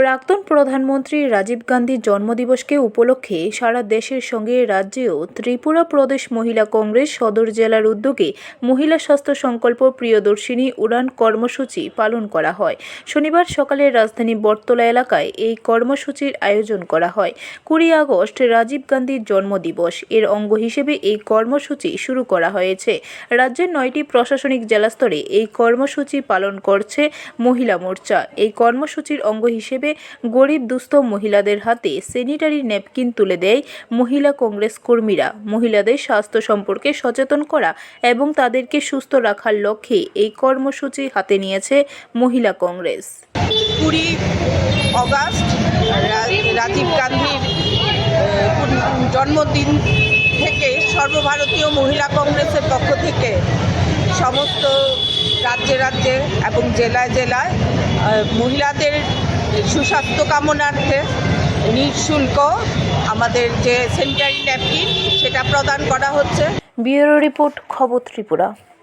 প্রাক্তন প্রধানমন্ত্রী রাজীব গান্ধীর জন্মদিবসকে উপলক্ষে সারা দেশের সঙ্গে রাজ্যেও ত্রিপুরা প্রদেশ মহিলা কংগ্রেস সদর জেলার উদ্যোগে মহিলা স্বাস্থ্য সংকল্প প্রিয়দর্শিনী উড়ান কর্মসূচি পালন করা হয়। শনিবার সকালে রাজধানী বটতলা এলাকায় এই কর্মসূচির আয়োজন করা হয়। কুড়ি আগস্ট রাজীব গান্ধীর জন্মদিবস। এর অঙ্গ হিসেবে এই কর্মসূচি শুরু করা হয়েছে। রাজ্যের নয়টি প্রশাসনিক জেলা স্তরে এই কর্মসূচি পালন করছে মহিলা মোর্চা। এই কর্মসূচির অঙ্গ হিসেবে গরিব দুস্থ মহিলাদের হাতে স্যানিটারি ন্যাপকিন তুলে দেয় মহিলা কংগ্রেস কর্মীরা। মহিলাদের স্বাস্থ্য সম্পর্কে সচেতন করা এবং তাদেরকে সুস্থ রাখার লক্ষ্যে এই কর্মসূচি হাতে নিয়েছে মহিলা কংগ্রেস। কুড়ি অগাস্ট রাজীব গান্ধীর জন্মদিন থেকে সর্বভারতীয় মহিলা কংগ্রেসের পক্ষ থেকে সমস্ত রাজ্যে রাজ্যে এবং জেলায় জেলায় মহিলাদের সুস্বাস্থ্য কামনার্থে নিঃশুল্ক আমাদের যে সেন্টারি ন্যাপকিন সেটা প্রদান করা হচ্ছে। ব্যুরো রিপোর্ট, খবর ত্রিপুরা।